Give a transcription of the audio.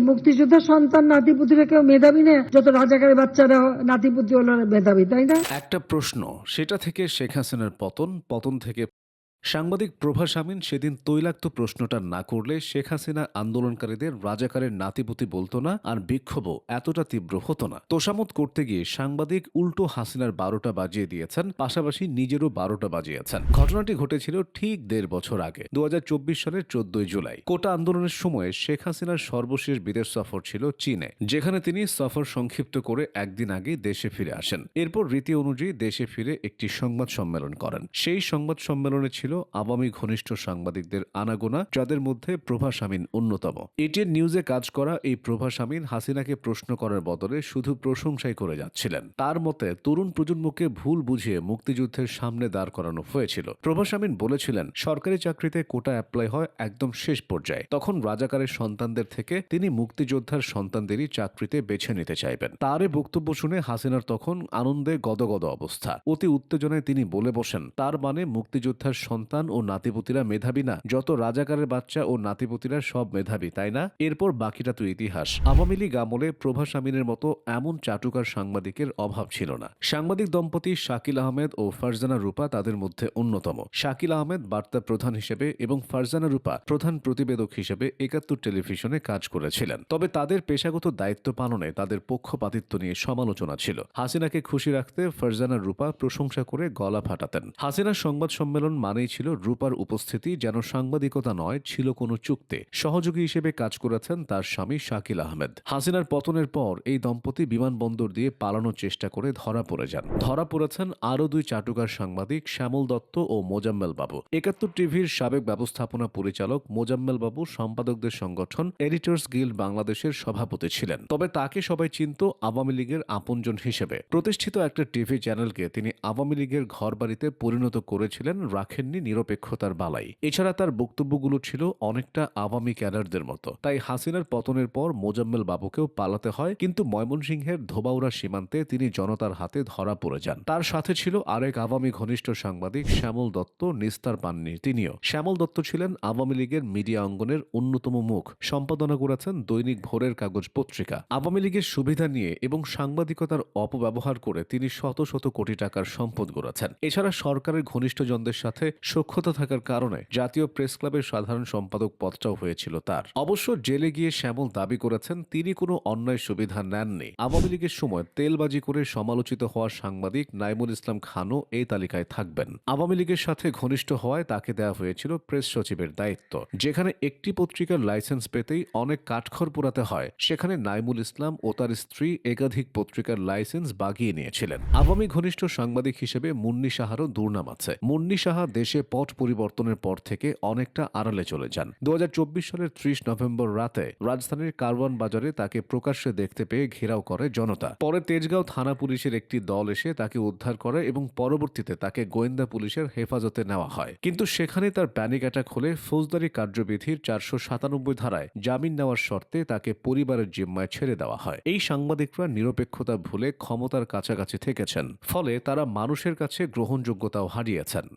মুক্তিযোদ্ধার সন্তান নাতিপুতিরা কেউ মেধাবী যত বাচ্চারা নাতিপুতি হলো মেধাবী, তাই না? একটা প্রশ্ন, সেটা থেকে শেখ হাসিনার পতন পতন থেকে সাংবাদিক প্রভাস আমিন সেদিন তৈলাক্ত প্রশ্নটা না করলে শেখ হাসিনা আন্দোলনকারীদের রাজাকারের নাতিপুতি বলতো না আর বিক্ষোভও এতটা তীব্র হতো না। তোষামত করতে গিয়ে সাংবাদিক উল্টো হাসিনার বারোটা বাজিয়ে দিয়েছেন, পাশাপাশি নিজেরও বারোটা বাজিয়েছেন। ঘটনাটি ঘটেছিল ঠিক দেড় বছর আগে দু হাজার চব্বিশ সালের চোদ্দই জুলাই। কোটা আন্দোলনের সময় শেখ হাসিনার সর্বশেষ বিদেশ সফর ছিল চীনে, যেখানে তিনি সফর সংক্ষিপ্ত করে একদিন আগে দেশে ফিরে আসেন। এরপর রীতি অনুযায়ী দেশে ফিরে একটি সংবাদ সম্মেলন করেন। সেই সংবাদ সম্মেলনে ছিল আওয়ামী ঘনিষ্ঠ সাংবাদিকদের আনাগোনা, যাদের মধ্যে প্রভাস আমিন অন্যতম। এটিএন নিউজে কাজ করা এই প্রভাস আমিন হাসিনাকে প্রশ্ন করার বদলে শুধু প্রশংসাই করে যাচ্ছিলেন। তার মতে, তরুণ প্রজন্মকে ভুল বুঝিয়ে মুক্তিযুদ্ধের সামনে দাঁড় করানো হয়েছিল। প্রভাস আমিন বলেছিলেন, সরকারি চাকরিতে কোটা অ্যাপ্লাই হয় একদম শেষ পর্যায়ে। তখন রাজাকারের সন্তানদের থেকে তিনি মুক্তিযোদ্ধার সন্তানদেরই চাকরিতে বেছে নিতে চাইবেন। তার বক্তব্য শুনে হাসিনার তখন আনন্দে গদগদ অবস্থা। অতি উত্তেজনায় তিনি বলে বসেন, তার মানে মুক্তিযোদ্ধার সন্তান ও নাতিপুতিরা মেধাবী না, যত রাজাকারের বাচ্চা ও নাতিপুতিরা সব মেধাবী, তাই না? এরপর বাকিটা তো ইতিহাস। আওয়ামী লীগ আমলে প্রভাস আমিনের মতো এমন চাটুকার সাংবাদিকের অভাব ছিল না। সাংবাদিক দম্পতি শাকিল আহমেদ ও ফারজানা রূপা তাদের মধ্যে অন্যতম। শাকিল আহমেদ বার্তা প্রধান হিসেবে এবং ফারজানা রূপা প্রধান প্রতিবেদক হিসেবে একাত্তর টেলিভিশনে কাজ করেছিলেন। তবে তাদের পেশাগত দায়িত্ব পালনে তাদের পক্ষপাতিত্ব নিয়ে সমালোচনা ছিল। হাসিনাকে খুশি রাখতে ফারজানা রূপা প্রশংসা করে গলা ফাটাতেন। হাসিনার সংবাদ সম্মেলন মানেই ছিল, রূপার উপস্থিতি যেন সাংবাদিকতা নয়, ছিল কোনো চুক্তি। সহযোগী হিসেবে কাজ করেছেন তার স্বামী শাকিল আহমেদ। হাসিনার পতনের পর এই দম্পতি বিমানবন্দর দিয়ে পালানোর চেষ্টা করে ধরা পড়ে যান। ধরা পড়েছেন আরও দুই চাটুকার সাংবাদিক শ্যামল দত্ত ও মোজাম্মেল বাবু। একাত্তর টিভির সাবেক ব্যবস্থাপনা পরিচালক মোজাম্মেল বাবু সম্পাদকদের সংগঠন এডিটর্স গিল্ড বাংলাদেশের সভাপতি ছিলেন। তবে তাকে সবাই চিনত আওয়ামী লীগের আপনজন হিসেবে। প্রতিষ্ঠিত একটা টিভি চ্যানেলকে তিনি আওয়ামী লীগের ঘরবাড়িতে পরিণত করেছিলেন, রাখেননি নিরপেক্ষতার বালাই। এছাড়া তার বক্তব্যগুলো ছিল অনেকটা আওয়ামী ক্যাডারদের মতো। তাই হাসিনার পতনের পর মোজাম্মেল বাবুকেও পালাতে হয়, কিন্তু ময়মনসিংহের ধোবাউড়া সীমান্তে তিনি জনতার হাতে ধরা পড়ে যান। তার সাথে ছিল আরেক আওয়ামী ঘনিষ্ঠ সাংবাদিক শ্যামল দত্ত, নিস্তার পাননি তিনিও। শ্যামল দত্ত ছিলেন আওয়ামী লীগের মিডিয়া অঙ্গনের অন্যতম মুখ। সম্পাদনা করেছেন দৈনিক ভোরের কাগজ পত্রিকা। আওয়ামী লীগের সুবিধা নিয়ে এবং সাংবাদিকতার অপব্যবহার করে তিনি শত শত কোটি টাকার সম্পদ গড়েছেন। এছাড়া সরকারের ঘনিষ্ঠজনদের সাথে সক্ষতা থাকার কারণে জাতীয় প্রেস ক্লাবের সাধারণ সম্পাদক পদটাও হয়েছিল তার। অবশ্য জেলে গিয়ে শ্যামল দাবি করেছেন, তিনি কোনো অন্যায় সুবিধা নেননি। আওয়ামী লীগের সময় তেলবাজি করে সমালোচিত হওয়া সাংবাদিক নাইমুল ইসলাম খানও এই তালিকায় থাকবেন। আওয়ামী লীগের সাথে ঘনিষ্ঠ হওয়ায় তাকে দেওয়া হয়েছিল প্রেস সচিবের দায়িত্ব। যেখানে একটি পত্রিকার লাইসেন্স পেতেই অনেক কাঠখড় পোড়াতে হয়। সেখানে নাইমুল ইসলাম ও তার স্ত্রী একাধিক পত্রিকার লাইসেন্স বাগিয়ে নিয়েছিলেন। আওয়ামী ঘনিষ্ঠ সাংবাদিক হিসেবে মুন্নি সাহারও দুর্নাম আছে। মুন্নি সাহা দেশে পট পরিবর্তনের পর থেকে অনেকটা আড়ালে চলে যান। দু হাজার চব্বিশ সালের ত্রিশ নভেম্বর রাতে রাজধানীর কারওয়ান বাজারে তাকে প্রকাশ্যে দেখতে পেয়ে ঘেরাও করে জনতা। পরে তেজগাঁও থানা পুলিশের একটি দল এসে তাকে উদ্ধার করে এবং পরবর্তীতে তাকে গোয়েন্দা পুলিশের হেফাজতে নেওয়া হয়। কিন্তু সেখানে তার প্যানিক অ্যাটাক হলে ফৌজদারি কার্যবিধির চারশো সাতানব্বই ধারায় জামিন নেওয়ার শর্তে তাকে পরিবারের জিম্মায় ছেড়ে দেওয়া হয়। এই সাংবাদিকরা নিরপেক্ষতা ভুলে ক্ষমতার কাছাকাছি থেকেছেন। ফলে তারা মানুষের কাছে গ্রহণযোগ্যতাও হারিয়েছেন।